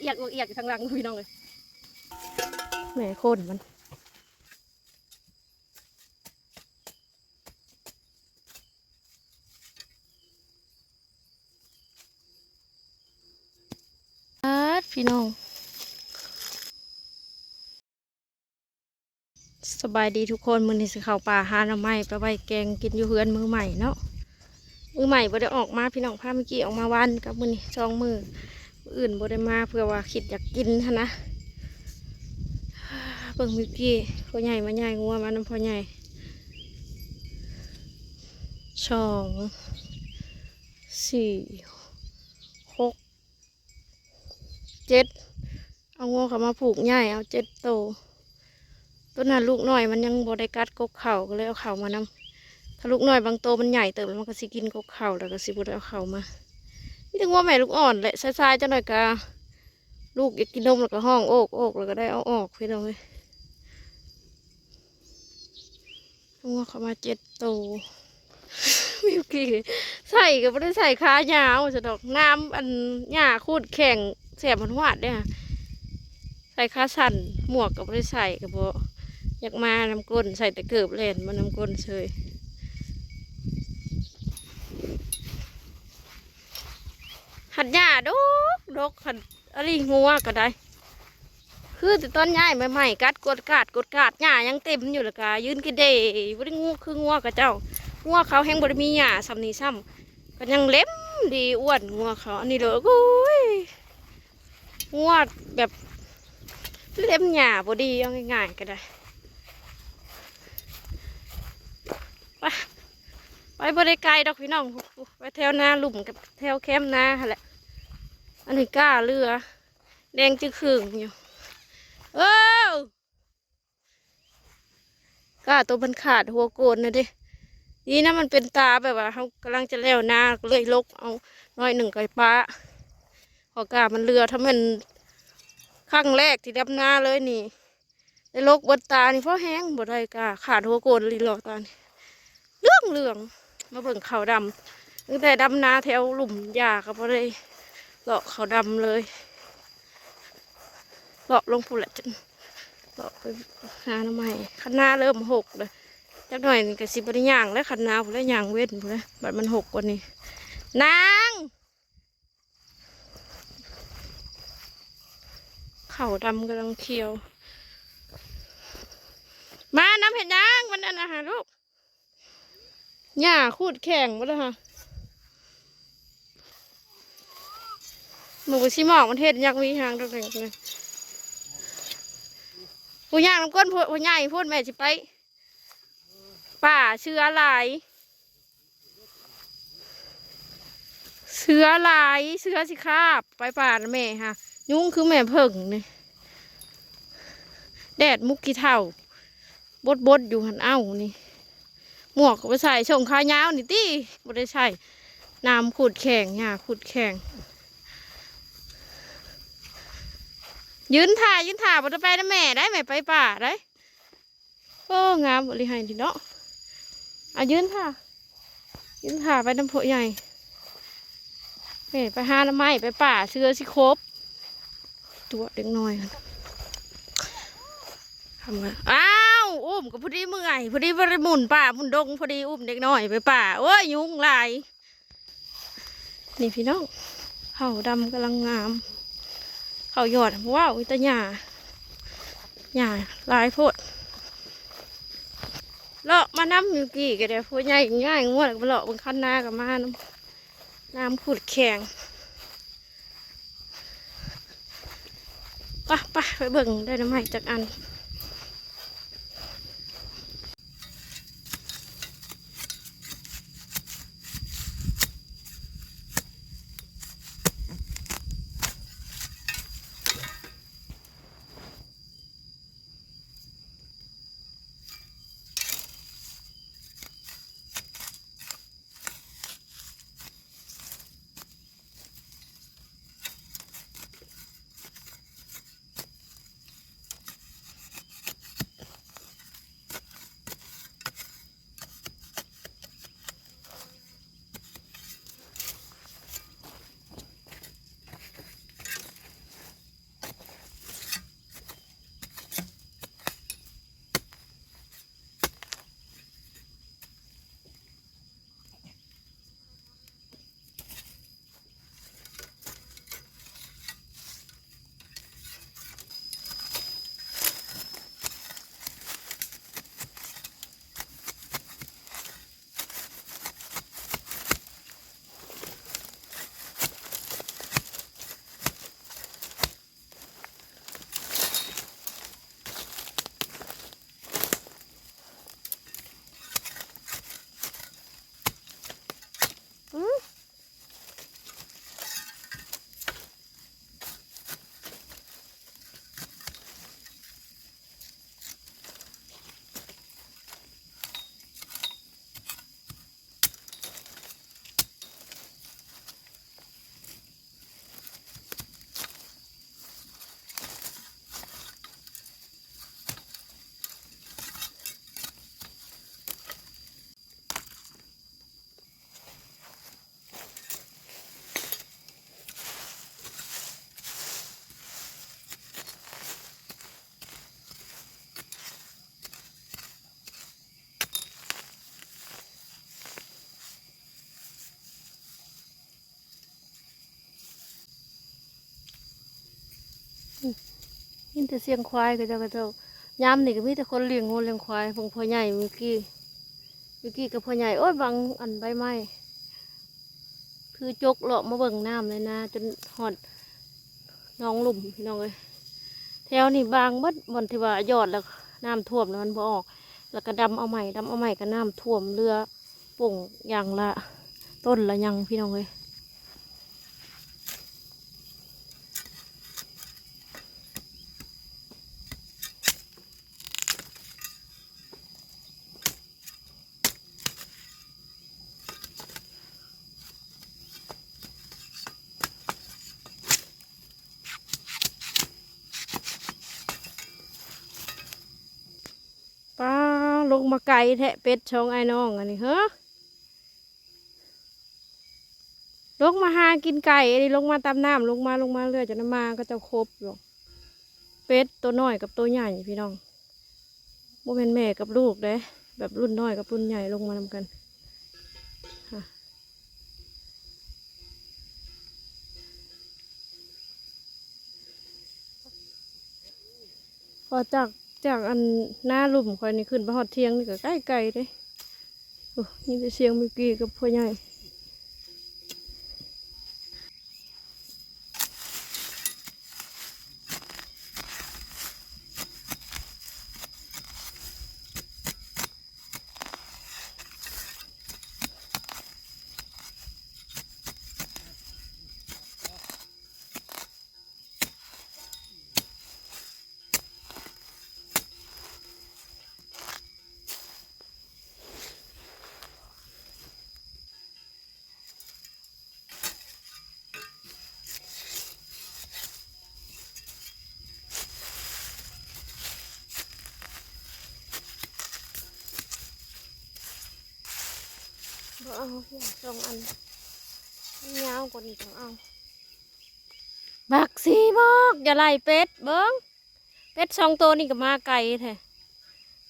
เอียกอวกเอียกอยู่ทางหลังพี่น้องเลยแหม่โคนมันอาดพี่น้องสบายดีทุกคนมือนี้สิเข้าป่าหาหน่อไม้ไปไว้แกงกินอยู่เฮือนมือใหม่เนาะมือใหม่บ่ได้ออกมาพี่น้องพาเมื่อกี้ออกมาวันกับมือนี้สองมือมื้ อื่นบ่ได้มาเพื่อว่าคิดอยากกินหั้นะเบิ่งเมื่อกี้พ่อใหญ่มาใหญ่งัวมาน้ำพ่อใหญ่สองสี่หกเจ็ดเอางัวเขามาผูกใหญ่เอาเจ็ดโตต้นนั้นลูกหน้อยมันยังบได้กัดกกเข่าก็เลยเอาเข่ามานำถ้าลูกน้อยบางโตมันใหญ่เติบแล้วมันก็สิกินกกเข่าแล้วก็สิบได้เอาเข่ามา นี่ถึงว่าแม่ลูกอ่อนแหละซายๆจังหน่อยกะลูกอยากกินนมแล้วก็ห้องโอกโอกแล้วก็ได้เอาออกพี่น้องเลยงัวเขามาเจ็ดโตวมิวกี้ใส่ก็ไม่ได้ใส่ขายาวจะดอกน้ำอันหญ้าคูดแข็งแสบมันหวาดเนี่ยใส่ขาสั้นหมวกก็ไม่ได้ใส่ก็เพราอยากมาน้ำก้นใส่แต่เกือบเล่นมาน้ำก้นเฉย หัดหญ้าดกดกหัดอะไรงัวก็ได้ คือแต่ตอนย้ายใหม่ๆกัดกดกาดกดกาดหญ้ายังเต็มอยู่ละกะยืนกินเด้บ่ได้งูคืองัวกับเจ้างัวเขาแห้งบ่ได้มีหญ้าซ้ำนี้ซ้ำก็ยังเล็มดีอ้วนงัวเขาอันนี้เลยโอ้ยงัวแบบเล็มหญ้าบ่ดีเอาง่ายๆก็ได้ไปไปบริไกลดอกพี่น้องไปแถวนาหลุมกับแถวแคมป์นาหะแหละ อันนี้กล้าเรือ แดงจึงขึงอยู่เออกล้าตัวมันขาดหัวโกนนะดินี่นะมันเป็นตาแบบว่าเขากำลังจะแล้วนาเลยลกเอาน้อยหนึ่งไก่ป้าพอกล้ามันเรือถ้ามันครั้งแรกที่ดำนาเลยนี่ได้ลกบนตานี่เพราะแห้งบ่ได้กล้าขาดหัวโกนลีหลอกตานี่เรื่องเรื่องมาเบิ่งเขาวดำตั้งแต่ดำนาแถวหลุมหญ้าก็พอได้ เลาะเขาวดำเลยเลาะลงผู้แหละจนเลาะไปหาหน้ำใหม่คันนาเริ่มหกเลยจักหน่อยนี่ก็สิบริย่างแล้วคันนาผู้แล้วย่างเว้นผู้แล้วบัดมันหกกว่านี้นางเขาดำกำลังเคี้ยว มาน้ำเห็นยางมันอันอาหารลูกหญ้าคูดแข่งหมดเลยค่ะ หมูชิมอกมันเทศยักษ์มีหางตรงไหนเลยผู้ย่างน้ำก้นผู้ผู้ใหญ่พูดแม่สิไป ป่าเชื้อลายเสือลายเสือสิคาบไปป่านะแม่ค่ะยุงคือแม่เพิ่งนี่แดดมุกกี่เท่า บดบดๆอยู่หันเอ้านี่ หมวกไปใส่ชงขายาวนี่ติบ่ได้ใส่น้ำขุดแข็งหญ้าขุดแข็ง ยืนถ่ายยืนถ่ายบ่ได้ไปนะแม่ได้แม่ไปป่าได้โอ้งามบริหารดีเนาะอะยืนถ่ายืนถ่าไปน้ำโพใหญ่แม่ไปหาน้ำไม้ไปป่าเชื้อสิครบ ตัวเด็กน้อยกันทำไงอ้าวอุ้มก็พอดีเมื่อยพอดีบริมุนป่ามุนดงพอดีอุ้มเด็กน้อยไปป่าโอ้ยยุงหลายนี่พี่น้องเขาดำกำลังงาม เขาหยอดว้าวอิตะหยาหยาลายโพดเลาะมาน้ำมิวกี้ก็ได้พูดใหญ่ง่ายงวดก็เลาะบนขั้นหน้ากับมาน้ำน้ำขุดแข็งปะปะไปเบิ่งได้น้ำใหม่จากอัน ยินแต่เสียงควายก็เจ้าก็เจ้ายามนี่ก็มีแต่คนเลี้ยงงูเลี้ยงควายพงพ่อใหญ่เมื่อกี้เมื่อกี้กับพ่อใหญ่โอ้ยบังอันใบไม้คือจกเลาะมาเบิ่งน้ำเลยนะจนหอดน้องหลุมน้องเลยแถวนี่บางเบิดบนที่ว่ายอดแล้วน้ำท่วมแล้วมันบ่ออก แล้วก็ดำเอาใหม่ดำเอาใหม่ก็น้ำท่วมเรือป่งอย่างละ ต้นละยังพี่น้องเลย ป้าลง มาไกลแทะเป็ดช่องไอ้น้องอันนี้เฮ้อลงมาหากินไก่อันนี้ลงมาตามน้ำลงมาลงมาเรื่อยจนน้ำมาก็จะครบหรอกเป็ดตัวน้อยกับตัวใหญ่พี่น้องโมเป็นแม่กับลูกเด้แบบรุ่นน้อยกับรุ่นใหญ่ลงมานำกันค่ะพอจาก จากอันหน้าลุ่มคอยนี่ขึ้นไปหอดเทียงนี่ก็ใกล้ไกลเด้โอ้นี่จะเสียงเมื่อกี้กับพ่อใหญ่ เอาสองอันยาวกว่านี้ต้องเอาบักสีบอกอย่าไล่เป็ดเบิ้งเป็ดสองตัวนี่ก็มาไกลแท้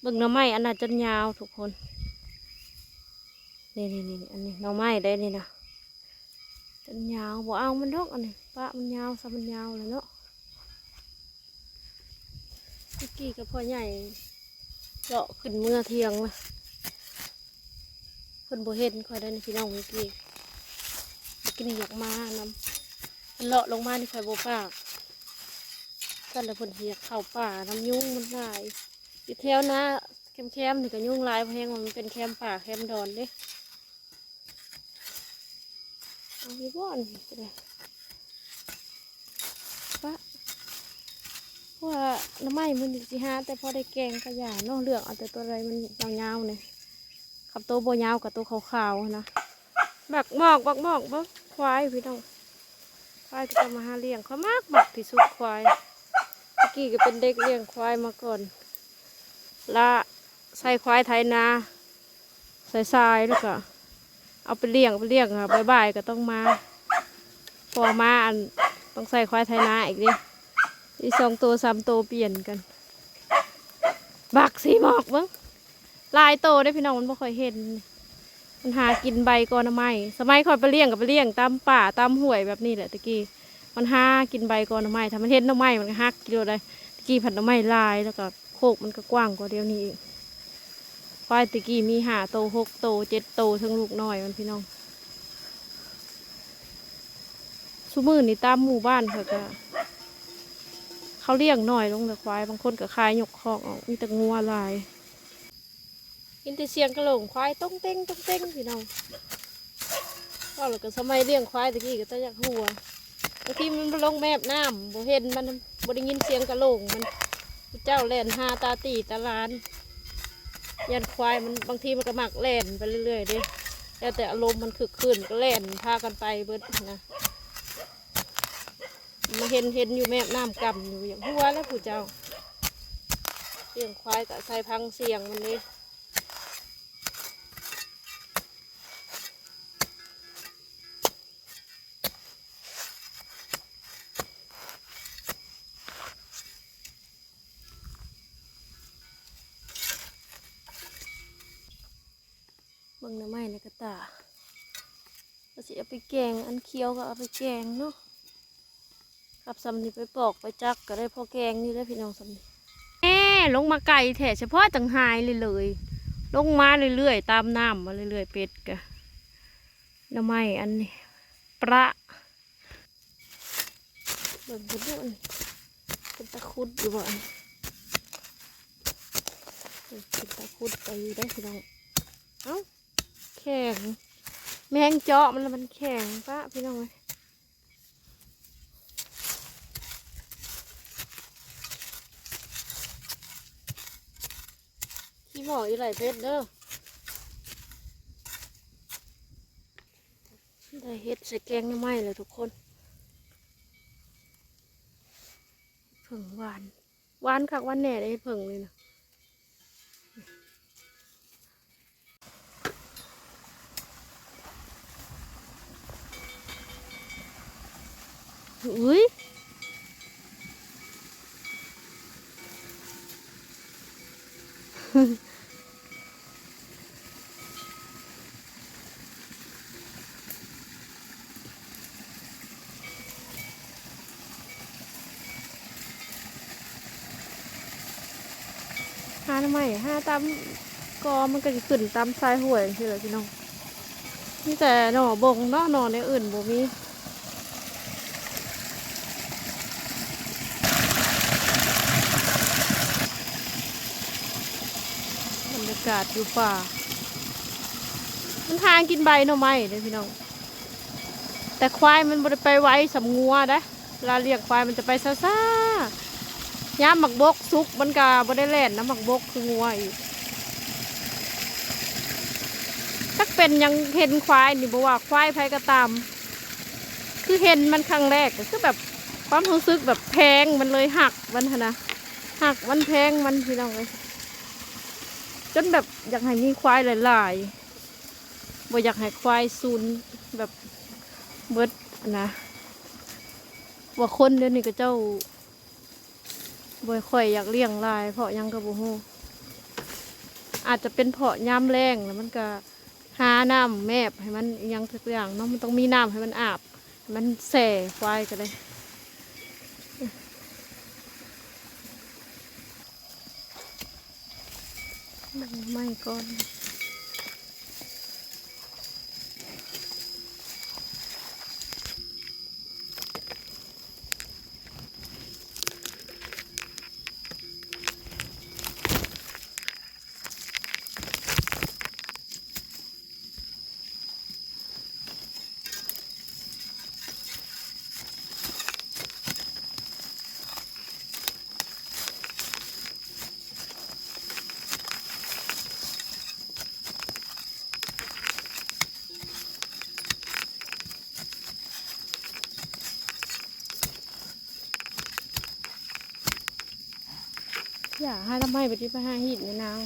เบิ้งหน่อไม้อันน่ะจนยาวทุกคนนี่นี่นี่อันนี้หน่อไม้ได้นี่นะจนยาวบ่เอามันดอกอันนี้ปะมันยาวซะมันยาวเลยเนาะกี้กับพ่อใหญ่เลาะขึ้นเมื่อเที่ยงมา เพิ่นบ่เห็นคอยได้ในพี่น้องเมื่อกี้เมื่อกี้นี่อยากมานำมันเลาะลงมาในไฟโบปากกันแล้วเพิ่นเหียเข้าป่าน้ำยุ่งมันหลายอยู่แถวนะแคมๆนี่ก็ยุ่งลายเพราะแห้งมันเป็นแคมป่าแคมดอนเด้เอาไปบ่อนปเลยปะเพราะว่าน้ำไม้มันสิหาแต่พอได้แกงก็อย่าเนาะเลือกเอาแต่ตัวอะไรมันยาวๆเนี่ย ขับตัวโบยาวกับตัวขาวๆนะบักหมอกบักหมอกบักควายพี่น้องควายที่จะมาหาเลี้ยงเขามากบักที่สุดควายเมื่อกี้ก็เป็นเด็กเลี้ยงควายมาก่อนละใส่ควายไถนาใส่ทรายแล้วก็เอาไปเลี้ยงไปเลี้ยงค่ะบ่ายๆก็ต้องมาพอมาอันต้องใส่ควายไถนาอีกดิอีสองตัวสามตัวเปลี่ยนกัน บักสีหมอกมั้ง ลายโตได้พี่น้องมันไม่ค่อยเห็น มันหากินใบกอนไม้สมัยคอยไปเลี้ยงกับไปเลี้ยงตามป่าตามห้วยแบบนี้แหละตะกี้ มันหากินใบกอนไม้ถ้ามันเห็นหน้ำไม้มันก็หักกินเลยตะกี้ผัดหน้ำไม้ลายแล้วก็โคกมันก็กว้างกว่าเดียวนี้อีกควายตะกี้มีหาโตหกโตเจ็ดโตทั้งลูกน้อยมันพี่น้องชุมือนี่ตามหมู่บ้านเขาก็เขาเลี้ยงหน่อยลงแต่ควาย บางคนก็คายหยกคอกออกมีแต่งัวลาย ยินแต่เสียงกระโหลงควายต้องเต้งต้องเต้งพี่น้องก็แล้วก็สมัยเลี้ยงควายตะกี้ก็จะอยากหัวบางทีมันลงแมบน้ำบ่เห็นมันบ่ได้ยินเสียงกระโหลงมันเจ้าแล่นหาตาตีตาลาน ยันควายมันบางทีมันก็หมักแล่นไปเรื่อยๆเด้แล้วแต่อารมณ์มันคึกคืนก็แล่นพากันไปเบิดนะมาเห็นเห็นอยู่แมบน้ำกำอยู่อย่างหัวแล้วผู้เจ้าเลี้ยงควายก็ใส่พังเสียงมันเลย เบิ่งหน้ำไม้ในกระตาก็สิเอา ไปแกง อันเคี้ยวก็เอาไปแกงเนาะกับสำนีไปปอกไปจักก็ได้พ่อแกงนี่ได้พี่น้องสำนีแม่ลงมาไก่แถเฉพาะต่างหายเลยเลย ลงมาเรื่อยๆตามน้ำมาเรื่อยๆเป็ดกะน้ำไม้อันนี้ประเบิ่งบุญนเป็นตะคุดอยู่บ่นเป็นตะคุดไปอยู่ได้พี่น้องเอ้าแข็ง แมงเจาะมันแล้วมันแข็งปะพี่น้องเอ้ยขี้หมออีไหลเพชรเด้อได้เฮ็ดใส่แกงหน้ำไม้เลยทุกคนเผิ่งหวานหวานคักหวานแหน่ได้เฮ็ดเผิ่งเลยนะ อุ้ยหาทำไมห้าตามกอมันก็จะขึ้นตามทรายห่วยใช่เลยพี่น้องนี่แต่หน่อบงนาะหน่อในอื่นบ่มีบรรยากาศอยู่ป่า มันทางกินใบหน่อไม้เลยพี่น้อง แต่ควายมันบ่ได้ไปไว้สำงัวนะเวลาเลี้ยงควายมันจะไปซ่าย่ามหมักบกซุกมันกาบ่ได้แล่นน้ำหมักบกคืองัวอีกถ้าเป็นยังเห็นควายนี่บอกว่าควายไผก็ตาม คือเห็นมันครั้งแรกก็คือแบบความรู้สึกแบบแพงมันเลยหักมันนะหักมันแพงมันพี่น้องเลย จนแบบอยากให้มีควายหลายๆบ่อยากให้ควายซูนแบบเบิดนะว่าคนเดี๋ยวนี้ก็เจ้าบ่ค่อยอยากเลี้ยงลาย เพราะยังกระบูฮูอาจจะเป็นเพาะยามแรงแล้วมันก็หาน้ำแมบให้มันยังทุกอย่างเนาะมันต้องมีน้ำให้มันอาบให้มันแส่ควายก็ได้ ง อย่าให้ทำไมไปที่ไปหาหินในนาง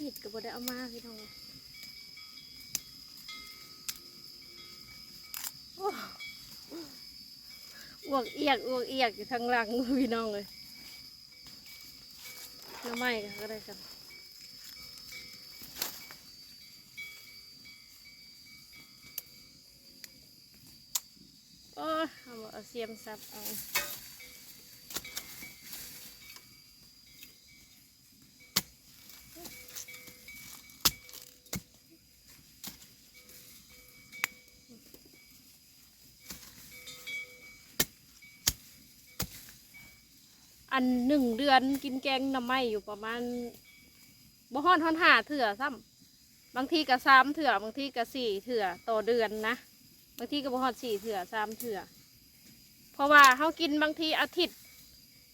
หิดก็บ่ได้เอามาพี่น้องโอ้วกเอียกอ้วกเอียกอยู่ทางหลังพี่น้องเลยน้ำไม้ก็ได้กัน โอ้เอาเอาเสียมซับเอาอันหนึ่งเดือนกินแกงหน้ำไม้อยู่ประมาณบ่ฮอดฮอนหาเถื่อซ้ำบางทีก็สามเถื่อบางทีก็สี่เถื่อต่อเดือนนะ บางทีก็บ่ฮอดสี่เถื่อสามเถื่อเพราะว่าเขากินบางทีอาทิตย์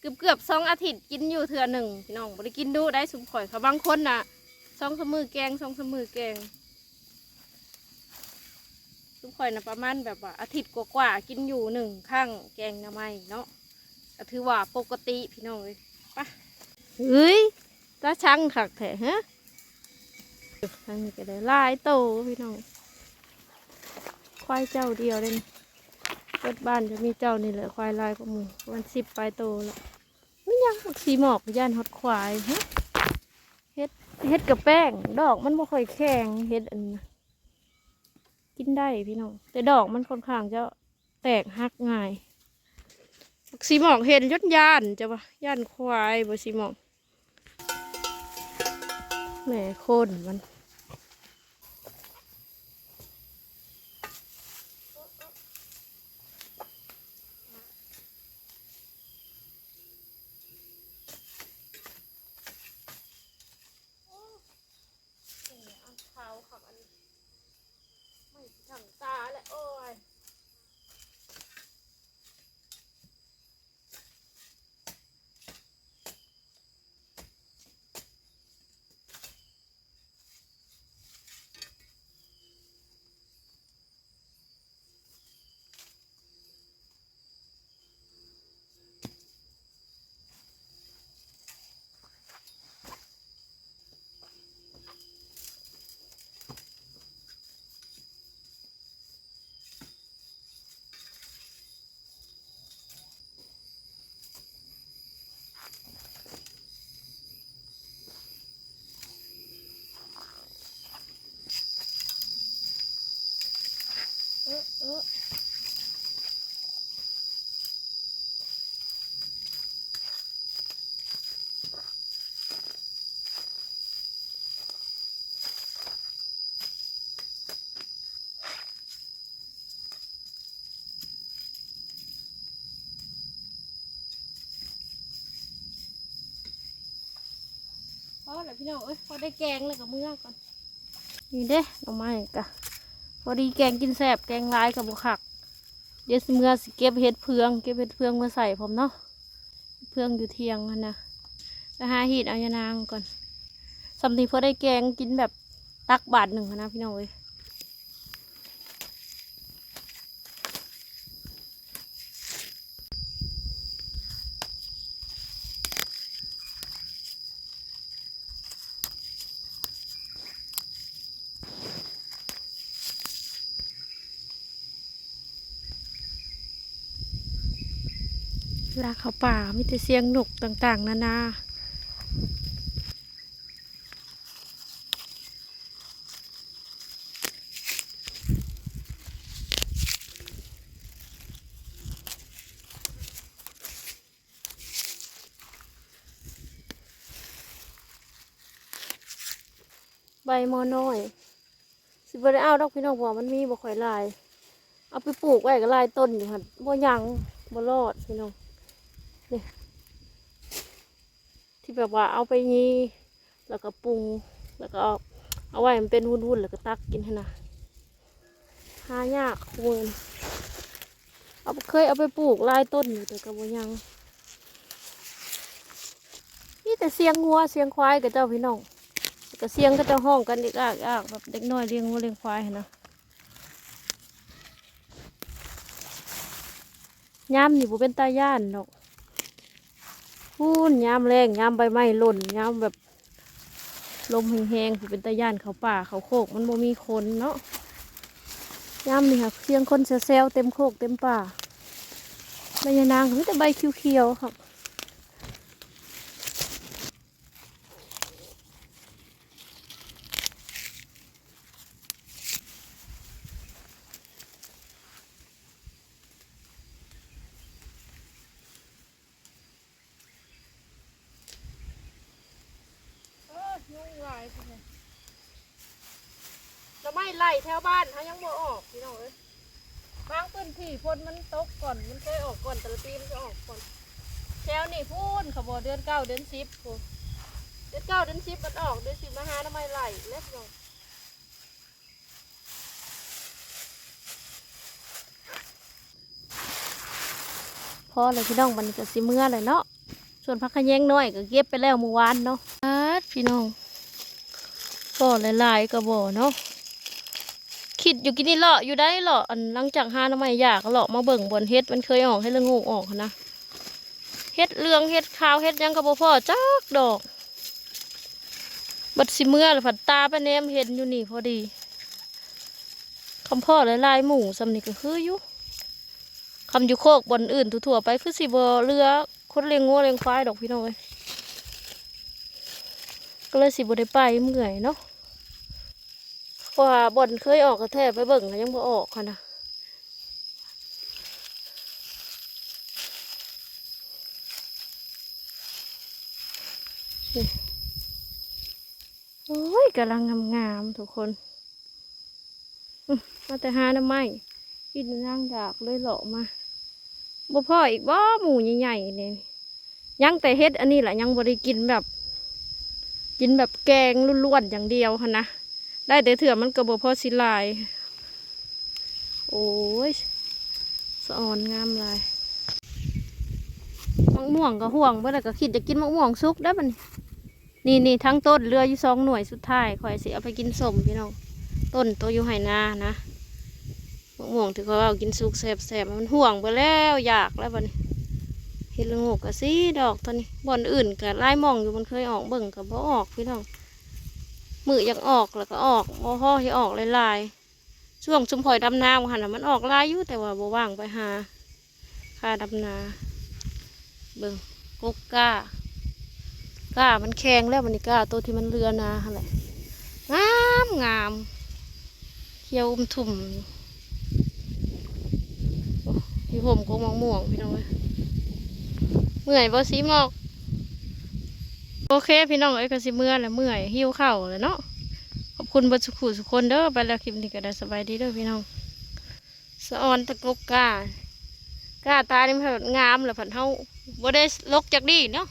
เกือบเกือบสองอาทิตย์กินอยู่เถื่อหนึ่งพี่น้องบ่ได้กินดูได้สุมข่อยเขาบางคนน่ะสองสมือแกงสองสมือแกงสุมข่อยน่ะประมาณแบบว่าอาทิตย์กว่าๆกินอยู่หนึ่งข้างแกงหน้ำไม้เนาะถือว่าปกติพี่น้องเลยไปะเฮ้ยตาช่างขักแท้ฮะทางนี้ก็ได้ลายโตพี่น้อง ควายเจ้าเดียวเลยเปิดบ้านจะมีเจ้านี่แหละควายลายก็มูมันสิบปลายโตแล้วไม่ยังบักสีหมอกย่านฮอดควายฮะเฮ็ดเฮ็ดกับแป้ง ดอกมันบ่ค่อยแข็งเฮ็ดอันนี้กินได้พี่น้องแต่ดอกมันค่อนข้างจะแตกหักง่ายบักสีหมอกเห็นยศย่านจะปะย่านควายบักสีหมอกแหม่โคนมัน พอแล้วพี่น้องเอ้ยพอได้แกงเลยกับมือก่อนนี่เด้หน่อไม้กะพอดีแกงกินแสบแกงร้ายกับบุคักเดี๋ยวเมื่อสิเก็บเห็ดเพืองเก็บเห็ดเพืองมาใส่ผมเนาะเพืองอยู่เทียงหั้นนะไปหาหีดเอายานางก่อนสำนีพอได้แกงกินแบบตักบาทหนึ่งนะพี่น้องเอ้ย ลาเขาป่ามีแต่เสียงนกต่าง ๆ นานาใบมอน้อย สิบ่ได้เอาดอกพี่น้องบอกมันมีบ่ค่อยลาย เอาไปปลูกไว้ก็ลายต้นอยู่หั่นบ่ยังบ่รอดพี่น้อง นี่ที่แบบว่าเอาไปยีแล้วก็ปรุง แล้วก็เอาเอาไว้มันเป็นวุ่นๆแล้วก็ตักกินนะหายากคูณเอาเคยเอาไปปลูกลายต้นอยู่แต่ก็บ่หยังนี่แต่เสียงงัวเสียงควายกับเจ้าพี่น้องก็เสียงก็จะห้องกันอีกอากอากแบบเด็กน้อยเลี้ยงงัวเลี้ยงควายหั่นนะยามนี่บ่เป็นตาย่านดอก พูนยามแรงยามใบไม้หล่นยามแบบลมแห้งๆเป็นตะย่านเขาป่าเขาโคกมันบ่มีคนเนาะยามนี่ค่ะเสียงคนเซลเต็มโคกเต็มป่าใบยานางก็มีแต่ใบเขียวๆครับเออยุ่งหลายเลยจะ ไม่ไล่แถวบ้านเขายังบ่ออกพี่น้องเอ้ยบางพื้นที่ฝนมันตกก่อนมันเคยออกก่อนแต่ละปีมันจะออกก่อนแถวนี่พูนเขาบอกเดือนเก้าเดือนสิบพูนเดือนเก้าเดือนสิบมันออกเดือนสิบมาหาทำไมไล่เล็กน้องพอเลยพี่น้องมันก็สิเมื่อเลยเนาะส่วนพักขะแยงน้อยก็เก็บไปแล้วเมื่อวานเนาะพี่น้องก็หลายๆกระบอกเนาะ คิดอยู่กินนี่เลาะอยู่ได้เลาะอันหลังจากหาทำไมอยากเลาะมาเบิ่งบนเฮ็ดมันเคยออกให้ละงูออกนนะเฮ็ดเรืองเฮ็ดขาวเฮ็ดยังกับพ่อจักดอก บัดสิเมื่อหรือผัดตาไปแนมเห็นอยู่นี่พอดีคำพ่อหลายๆหมู่สำนี่ก็คืออยู่คำอยู่โคกบนอื่นทั่วไปคือสิบเรือคนเลี้ยงงัวเลี้ยงควายดอกพี่น้องเอ้ยก็เลยสิบได้ไปเมื่อยเนาะ เพราะว่าบ่อนเคยออกกระแทกไปเบิ่งยังบ่ออกค่ะนะโอ้ยกำลังงามๆทุกคนมาแต่หาน้ำไม้กินย่างดากเลยหลาะมาบ่พ่ออีกบ่หมูใหญ่ๆเนี่ยยังแต่เฮ็ดอันนี้แหละยังบ่ได้กินแบบ กินแบบแกงล้วนๆอย่างเดียวค่ะนะ ได้แต่เถื่อมันกระบพอสิลาย โอ้ยสะออนงามลายมะม่วงก็ห่วงเมื่อไรก็คิดจะกินมะม่วงสุกได้บันนี่นี่ทั้งต้นเรืออยู่สองหน่วยสุดท้ายคอยสิเอาไปกินสมพี่น้องต้นตัวอยู่ไหนานะมะม่วงที่เขาเอากินสุกแสบๆมันห่วงไปแล้วอยากแล้วบันเห็ดละงกกะสีดอกตอนนี้บ่อนอื่นก็ไล่มองอยู่มันเคยออกเบิ่งกับบ่ออกพี่น้อง มือยากออกแล้วก็ออกบ่พ่อที่ออกลายๆช่วงชุมพอยดำนาหันน่ะมันออกลายอยู่แต่ว่าบ่ว่างไปหาค่าดำนาเบิ่งกกก้าก้ามันแข็งแล้วมันนี่ก้าตัวที่มันเรือนาหั่นแหละงามงามเขียวอุ้มทุ่มโอ้อยู่ห่มกงมองม่วงพี่น้องเอ้ยเมื่อยบ่สีหมอก โอเค พี่น้องเอ้ยก็สิเมื่อแล้วเมื่อยหิวข้าวแล้วเนาะขอบคุณเบัสุขุสุคนเด้อไปแล้วคลิปนี้ก็ได้สบายดีเด้อพี่น้องสะออนตะกกกากาตานี่มันงามเลยผันเฮาบ่ได้ลกจากนี่เนาะ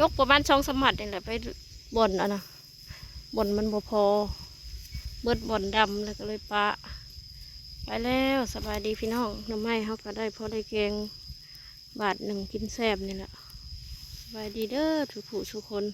ลกประมาณสองสมัดนี่แหละไปบ่นอะนะบ่นมันบ่พอ เบิดบ่นดำแล้วก็เลยปะ ไปแล้วสบายดีพี่น้องน้ำไม้เฮาก็ได้พอได้แกงบาทหนึ่งกินแซ่บนี่แหละ บายดีเด้อทุกผู้ทุกคน